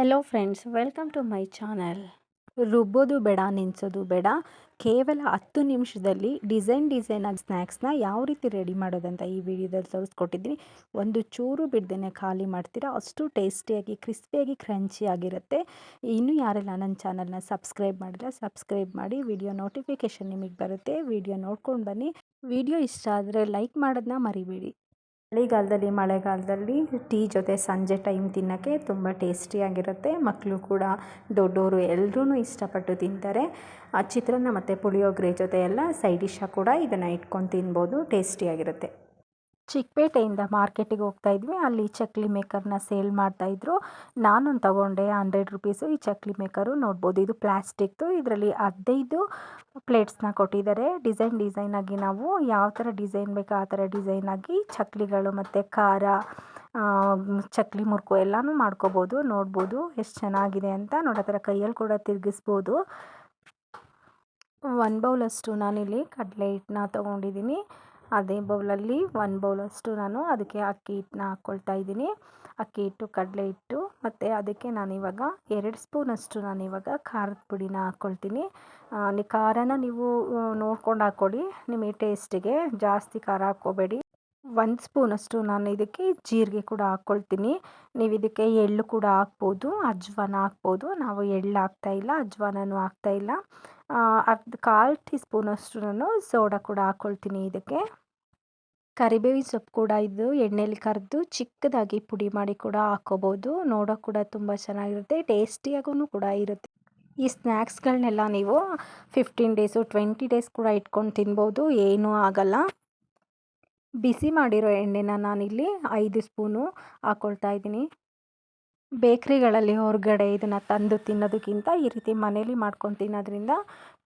Hello friends welcome to my channel ರುಬ್ಬೋದು ಬೇಡ ನೆನೆಸೋದು ಬೇಡ. ಕೇವಲ ಹತ್ತು ನಿಮಿಷದಲ್ಲಿ ಡಿಸೈನ್ ಡಿಸೈನ್ ಆಗಿ ಸ್ನ್ಯಾಕ್ಸ್ನ ಯಾವ ರೀತಿ ರೆಡಿ ಮಾಡೋದಂತ ಈ ವಿಡಿಯೋದಲ್ಲಿ ತೋರಿಸ್ಕೊಟ್ಟಿದ್ದೀನಿ. ಒಂದು ಚೂರು ಬಿಡ್ದೇ ಖಾಲಿ ಮಾಡ್ತೀರಾ, ಅಷ್ಟು ಟೇಸ್ಟಿಯಾಗಿ ಕ್ರಿಸ್ಪಿಯಾಗಿ ಕ್ರಂಚಿ ಆಗಿರುತ್ತೆ. ಇನ್ನೂ ಯಾರೆಲ್ಲ ನನ್ನ ಚಾನಲ್ನ ಸಬ್ಸ್ಕ್ರೈಬ್ ಮಾಡಿಲ್ಲ ಸಬ್ಸ್ಕ್ರೈಬ್ ಮಾಡಿ ವಿಡಿಯೋ ನೋಟಿಫಿಕೇಷನ್ ನಿಮಗೆ ಬರುತ್ತೆ. ವಿಡಿಯೋ ನೋಡ್ಕೊಂಡು ಬನ್ನಿ. ವಿಡಿಯೋ ಇಷ್ಟ ಆದರೆ ಲೈಕ್ ಮಾಡೋದನ್ನ ಮರಿಬೇಡಿ. ಚಳಿಗಾಲದಲ್ಲಿ, ಮಳೆಗಾಲದಲ್ಲಿ ಟೀ ಜೊತೆ ಸಂಜೆ ಟೈಮ್ ತಿನ್ನೋಕ್ಕೆ ತುಂಬ ಟೇಸ್ಟಿಯಾಗಿರುತ್ತೆ. ಮಕ್ಕಳು ಕೂಡ ದೊಡ್ಡವರು ಎಲ್ಲರೂ ಇಷ್ಟಪಟ್ಟು ತಿಂತಾರೆ. ಚಿತ್ರಾನ್ನ ಮತ್ತು ಪುಳಿಯೋಗರೆ ಜೊತೆ ಎಲ್ಲ ಸೈಡ್ ಡಿಶ್ಶಾಗಿ ಕೂಡ ಇದನ್ನು ಇಟ್ಕೊಂಡು ತಿನ್ಬೋದು, ಟೇಸ್ಟಿಯಾಗಿರುತ್ತೆ. ಚಿಕ್ಕಪೇಟೆಯಿಂದ ಮಾರ್ಕೆಟಿಗೆ ಹೋಗ್ತಾ ಇದ್ವಿ. ಅಲ್ಲಿ ಚಕ್ಲಿ ಮೇಕರ್ನ ಸೇಲ್ ಮಾಡ್ತಾಯಿದ್ರು ನಾನು ತಗೊಂಡೆ ಹಂಡ್ರೆಡ್ ರುಪೀಸು. ಈ ಚಕ್ಲಿ ಮೇಕರು ನೋಡ್ಬೋದು, ಇದು ಪ್ಲಾಸ್ಟಿಕ್ದು. ಇದರಲ್ಲಿ ಹದಿನೈದು ಪ್ಲೇಟ್ಸ್ನ ಕೊಟ್ಟಿದ್ದಾರೆ. ಡಿಸೈನ್ ಡಿಸೈನಾಗಿ ನಾವು ಯಾವ ಥರ ಡಿಸೈನ್ ಬೇಕೋ ಆ ಥರ ಡಿಸೈನಾಗಿ ಚಕ್ಲಿಗಳು ಮತ್ತು ಖಾರ ಚಕ್ಲಿ ಮುರುಕು ಎಲ್ಲನೂ ಮಾಡ್ಕೋಬೋದು, ನೋಡ್ಬೋದು ಎಷ್ಟು ಚೆನ್ನಾಗಿದೆ ಅಂತ ನೋಡೋ ಥರ ಕೈಯಲ್ಲಿ ಕೂಡ ತಿರುಗಿಸ್ಬೋದು. ಒನ್ ಬೌಲಷ್ಟು ನಾನಿಲ್ಲಿ ಕಡಲೆ ಹಿಟ್ಟನ್ನ ತೊಗೊಂಡಿದ್ದೀನಿ. ಅದೇ ಬೌಲಲ್ಲಿ ಒಂದು ಬೌಲಷ್ಟು ನಾನು ಅದಕ್ಕೆ ಅಕ್ಕಿ ಹಿಟ್ಟನ್ನ ಹಾಕ್ಕೊಳ್ತಾ ಇದ್ದೀನಿ. ಅಕ್ಕಿ ಹಿಟ್ಟು, ಕಡಲೆ ಹಿಟ್ಟು ಮತ್ತು ಅದಕ್ಕೆ ನಾನಿವಾಗ ಎರಡು ಸ್ಪೂನಷ್ಟು ನಾನಿವಾಗ ಖಾರದ ಪುಡಿನ ಹಾಕ್ಕೊಳ್ತೀನಿ ಖಾರನ ನೀವು ನೋಡ್ಕೊಂಡು ಹಾಕ್ಕೊಳ್ಳಿ ನಿಮಗೆ ಟೇಸ್ಟಿಗೆ ಜಾಸ್ತಿ ಖಾರ ಹಾಕ್ಕೋಬೇಡಿ. ಒಂದು ಸ್ಪೂನಷ್ಟು ನಾನು ಇದಕ್ಕೆ ಜೀರಿಗೆ ಕೂಡ ಹಾಕ್ಕೊಳ್ತೀನಿ ನೀವು ಇದಕ್ಕೆ ಎಳ್ಳು ಕೂಡ ಹಾಕ್ಬೋದು, ಅಜ್ವಾನ ಹಾಕ್ಬೋದು. ನಾವು ಎಳ್ಳು ಹಾಕ್ತಾಯಿಲ್ಲ ಅಜ್ವಾನೂ ಹಾಕ್ತಾಯಿಲ್ಲ ಅರ್ಧ ಕಾಲು ಟೀ ಸ್ಪೂನಷ್ಟು ನಾನು ಸೋಡಾ ಕೂಡ ಹಾಕ್ಕೊಳ್ತೀನಿ ಇದಕ್ಕೆ. ಕರಿಬೇವಿ ಸೊಪ್ಪು ಕೂಡ ಇದು ಎಣ್ಣೆಲಿ ಕರೆದು ಚಿಕ್ಕದಾಗಿ ಪುಡಿ ಮಾಡಿ ಕೂಡ ಹಾಕ್ಕೋಬೋದು ನೋಡೋ ಕೂಡ ತುಂಬ ಚೆನ್ನಾಗಿರುತ್ತೆ ಟೇಸ್ಟಿಯಾಗೂ ಕೂಡ ಇರುತ್ತೆ. ಈ ಸ್ನ್ಯಾಕ್ಸ್ಗಳನ್ನೆಲ್ಲ ನೀವು ಫಿಫ್ಟೀನ್ ಡೇಸು ಟ್ವೆಂಟಿ ಡೇಸ್ ಕೂಡ ಇಟ್ಕೊಂಡು ತಿನ್ಬೋದು, ಏನೂ ಆಗಲ್ಲ. ಬಿಸಿ ಮಾಡಿರೋ ಎಣ್ಣೆನ ನಾನಿಲ್ಲಿ ಐದು ಸ್ಪೂನು ಹಾಕ್ಕೊಳ್ತಾ ಇದ್ದೀನಿ. ಬೇಕ್ರಿಗಳಲ್ಲಿ ಹೊರಗಡೆ ಇದನ್ನು ತಂದು ತಿನ್ನೋದಕ್ಕಿಂತ ಈ ರೀತಿ ಮನೇಲಿ ಮಾಡ್ಕೊಂಡು ತಿನ್ನೋದ್ರಿಂದ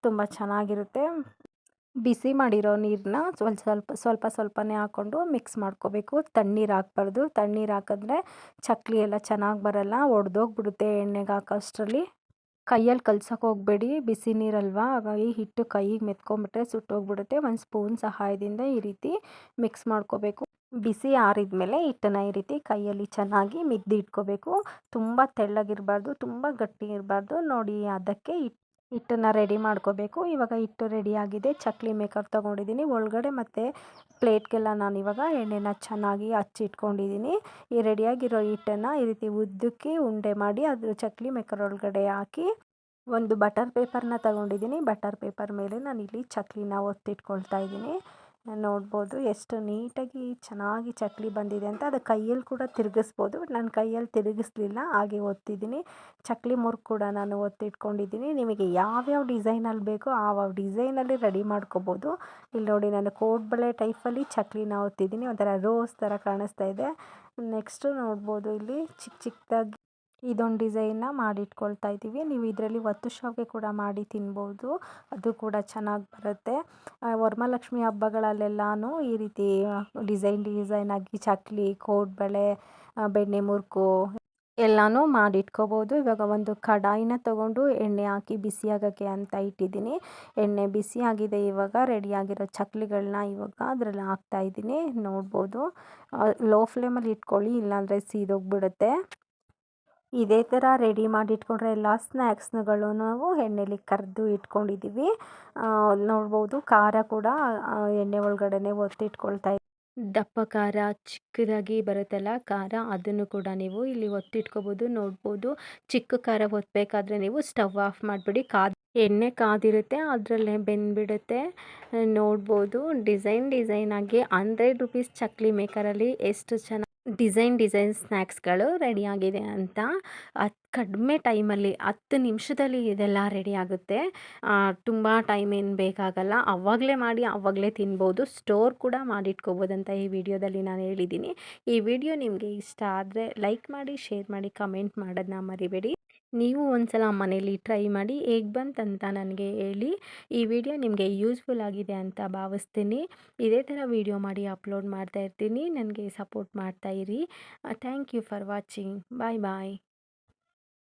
ತುಂಬ ಚೆನ್ನಾಗಿರುತ್ತೆ. ಬಿಸಿ ಮಾಡಿರೋ ನೀರನ್ನ ಸ್ವಲ್ಪ ಸ್ವಲ್ಪ ಸ್ವಲ್ಪ ಸ್ವಲ್ಪನೇ ಹಾಕ್ಕೊಂಡು ಮಿಕ್ಸ್ ಮಾಡ್ಕೋಬೇಕು. ತಣ್ಣೀರು ಹಾಕ್ಬಾರ್ದು. ತಣ್ಣೀರು ಹಾಕಿದ್ರೆ ಚಕ್ಲಿ ಎಲ್ಲ ಚೆನ್ನಾಗಿ ಬರಲ್ಲ. ಒಡೆದೋಗ್ಬಿಡುತ್ತೆ ಎಣ್ಣೆಗೆ ಹಾಕೋಷ್ಟರಲ್ಲಿ ಕೈಯಲ್ಲಿ ಕಲ್ಸೋಕೆ ಹೋಗಬೇಡಿ, ಬಿಸಿ ನೀರಲ್ವಾ? ಹಾಗಾಗಿ ಹಿಟ್ಟು ಕೈಗೆ ಮೆತ್ಕೊಂಬಿಟ್ರೆ ಸುಟ್ಟೋಗ್ಬಿಡುತ್ತೆ. ಒಂದು ಸ್ಪೂನ್ ಸಹಾಯದಿಂದ ಈ ರೀತಿ ಮಿಕ್ಸ್ ಮಾಡ್ಕೋಬೇಕು. ಬಿಸಿ ಆರಿದ ಮೇಲೆ ಹಿಟ್ಟನ್ನು ಈ ರೀತಿ ಕೈಯಲ್ಲಿ ಚೆನ್ನಾಗಿ ಮಿದ್ದಿ ಇಟ್ಕೋಬೇಕು ತುಂಬ ತೆಳ್ಳಗಿರಬಾರ್ದು, ತುಂಬ ಗಟ್ಟಿ ಇರಬಾರ್ದು ನೋಡಿ, ಅದಕ್ಕೆ ಹಿಟ್ಟು ಹಿಟ್ಟನ್ನು ರೆಡಿ ಮಾಡ್ಕೋಬೇಕು. ಇವಾಗ ಹಿಟ್ಟು ರೆಡಿಯಾಗಿದೆ ಚಕ್ಲಿ ಮೇಕರ್ ತೊಗೊಂಡಿದ್ದೀನಿ. ಒಳಗಡೆ ಮತ್ತು ಪ್ಲೇಟ್ಗೆಲ್ಲ ನಾನು ಇವಾಗ ಎಣ್ಣೆನ ಚೆನ್ನಾಗಿ ಹಚ್ಚಿಟ್ಕೊಂಡಿದ್ದೀನಿ ಈ ರೆಡಿಯಾಗಿರೋ ಹಿಟ್ಟನ್ನು ಈ ರೀತಿ ಉದ್ದಕ್ಕೆ ಉಂಡೆ ಮಾಡಿ ಅದ್ರ ಚಕ್ಲಿ ಮೇಕರ್ ಒಳಗಡೆ ಹಾಕಿ ಒಂದು ಬಟರ್ ಪೇಪರ್ನ ತಗೊಂಡಿದ್ದೀನಿ. ಬಟರ್ ಪೇಪರ್ ಮೇಲೆ ನಾನು ಇಲ್ಲಿ ಚಕ್ಲಿನ ಒತ್ತಿಟ್ಕೊಳ್ತಾ ಇದ್ದೀನಿ. ನೋಡ್ಬೋದು. ಎಷ್ಟು ನೀಟಾಗಿ ಚೆನ್ನಾಗಿ ಚಕ್ಕಲಿ ಬಂದಿದೆ ಅಂತ ಅದು ಕೈಯಲ್ಲಿ ಕೂಡ ತಿರುಗಿಸ್ಬೋದು. ಬಟ್ ನಾನು ಕೈಯಲ್ಲಿ ತಿರುಗಿಸ್ಲಿಲ್ಲ, ಹಾಗೆ ಒತ್ತಿದ್ದೀನಿ. ಚಕ್ಲಿ ಮುರ್ಕ್ ಕೂಡ ನಾನು ಒತ್ತಿಟ್ಕೊಂಡಿದ್ದೀನಿ. ನಿಮಗೆ ಯಾವ್ಯಾವ ಡಿಸೈನಲ್ಲಿ ಬೇಕೋ ಆವ ಡಿಸೈನಲ್ಲಿ ರೆಡಿ ಮಾಡ್ಕೋಬೋದು. ಇಲ್ಲಿ ನೋಡಿ, ನಾನು ಕೋಡ್ಬಳೆ ಟೈಪಲ್ಲಿ ಚಕ್ಲಿನ ಒತ್ತಿದ್ದೀನಿ. ಒಂಥರ ರೋಸ್ ಥರ ಕಾಣಿಸ್ತಾ ಇದೆ. ನೆಕ್ಸ್ಟು ನೋಡ್ಬೋದು ಇಲ್ಲಿ ಚಿಕ್ಕ ಚಿಕ್ಕದಾಗಿ ಇದೊಂದು ಡಿಸೈನ್ನ ಮಾಡಿಟ್ಕೊಳ್ತಾ ಇದ್ದೀವಿ. ನೀವು ಇದರಲ್ಲಿ ಒತ್ತು ಶಾವಿಗೆ ಕೂಡ ಮಾಡಿ ತಿನ್ಬೋದು. ಅದು ಕೂಡ ಚೆನ್ನಾಗಿ ಬರುತ್ತೆ. ವರಮಹಾಲಕ್ಷ್ಮಿ ಹಬ್ಬಗಳಲ್ಲೆಲ್ಲಾನು ಈ ರೀತಿ ಡಿಸೈನ್ ಡಿಸೈನ್ ಆಗಿ ಚಕ್ಲಿ, ಕೋಡ್ಬಳೆ ಬೆಣ್ಣೆ ಮುರುಕು ಎಲ್ಲನೂ ಮಾಡಿಟ್ಕೋಬೋದು. ಇವಾಗ ಒಂದು ಕಡಾಯಿನ ತೊಗೊಂಡು ಎಣ್ಣೆ ಹಾಕಿ ಬಿಸಿ ಆಗೋಕ್ಕೆ ಅಂತ ಇಟ್ಟಿದ್ದೀನಿ. ಎಣ್ಣೆ ಬಿಸಿ ಆಗಿದೆ ಇವಾಗ ರೆಡಿಯಾಗಿರೋ ಚಕ್ಲಿಗಳನ್ನ ಇವಾಗ ಅದರಲ್ಲಿ ಹಾಕ್ತಾಯಿದ್ದೀನಿ ನೋಡ್ಬೋದು. ಲೋ ಫ್ಲೇಮಲ್ಲಿ ಇಟ್ಕೊಳ್ಳಿ, ಇಲ್ಲಾಂದರೆ ಸೀದೋಗ್ಬಿಡುತ್ತೆ. ಇದೇ ಥರ ರೆಡಿ ಮಾಡಿ ಇಟ್ಕೊಂಡ್ರೆ ಎಲ್ಲ ಸ್ನ್ಯಾಕ್ಸ್ನುಗಳು ನಾವು ಎಣ್ಣೆಲಿ ಕರೆದು ಇಟ್ಕೊಂಡಿದ್ದೀವಿ. ನೋಡ್ಬೋದು ಖಾರ ಕೂಡ ಎಣ್ಣೆ ಒಳಗಡೆನೆ ಒತ್ತಿಟ್ಕೊಳ್ತಾ ದಪ್ಪ ಖಾರ ಚಿಕ್ಕದಾಗಿ ಬರುತ್ತಲ್ಲ ಖಾರ, ಅದನ್ನು ಕೂಡ ನೀವು ಇಲ್ಲಿ ಒತ್ತಿಟ್ಕೋಬೋದು. ನೋಡ್ಬೋದು ಚಿಕ್ಕ ಖಾರ ಒತ್ತಬೇಕಾದ್ರೆ ನೀವು ಸ್ಟವ್ ಆಫ್ ಮಾಡಿಬಿಡಿ. ಕಾದ, ಎಣ್ಣೆ ಕಾದಿರುತ್ತೆ, ಅದರಲ್ಲೇ ಬೆಂದ್ಬಿಡುತ್ತೆ. ನೋಡ್ಬೋದು ಡಿಸೈನ್ ಡಿಸೈನಾಗಿ ಹಂಡ್ರೆಡ್ ರುಪೀಸ್ ಚಕ್ಲಿ ಮೇಕರಲ್ಲಿ ಎಷ್ಟು ಚೆನ್ನಾಗಿ ಡಿಸೈನ್ ಡಿಸೈನ್ ಸ್ನ್ಯಾಕ್ಸ್ಗಳು ರೆಡಿಯಾಗಿದೆ ಅಂತ. ಅದು ಕಡಿಮೆ ಟೈಮಲ್ಲಿ ಹತ್ತು ನಿಮಿಷದಲ್ಲಿ ಇದೆಲ್ಲ ರೆಡಿ ಆಗುತ್ತೆ. ತುಂಬ ಟೈಮ್ ಏನು ಬೇಕಾಗಲ್ಲ. ಅವಾಗಲೇ ಮಾಡಿ ಆವಾಗಲೇ ತಿನ್ಬೋದು. ಸ್ಟೋರ್ ಕೂಡ ಮಾಡಿಟ್ಕೋಬೋದಂತ ಈ ವಿಡಿಯೋದಲ್ಲಿ ನಾನು ಹೇಳಿದ್ದೀನಿ. ಈ ವಿಡಿಯೋ ನಿಮಗೆ ಇಷ್ಟ ಆದರೆ ಲೈಕ್ ಮಾಡಿ, ಶೇರ್ ಮಾಡಿ, ಕಮೆಂಟ್ ಮಾಡೋದನ್ನ ಮರಿಬೇಡಿ. ನೀವು ಒಂದು ಸಲ ಮನೇಲಿ ಟ್ರೈ ಮಾಡಿ ಹೇಗೆ ಬಂತಂತ ನನಗೆ ಹೇಳಿ. ಈ ವಿಡಿಯೋ ನಿಮಗೆ ಯೂಸ್ಫುಲ್ ಆಗಿದೆ ಅಂತ ಭಾವಿಸ್ತೀನಿ. ಇದೇ ಥರ ವಿಡಿಯೋ ಮಾಡಿ ಅಪ್ಲೋಡ್ ಮಾಡ್ತಾ ಇರ್ತೀನಿ. ನನಗೆ ಸಪೋರ್ಟ್ ಮಾಡ್ತಾ ಇರಿ. Thank you for watching. Bye bye.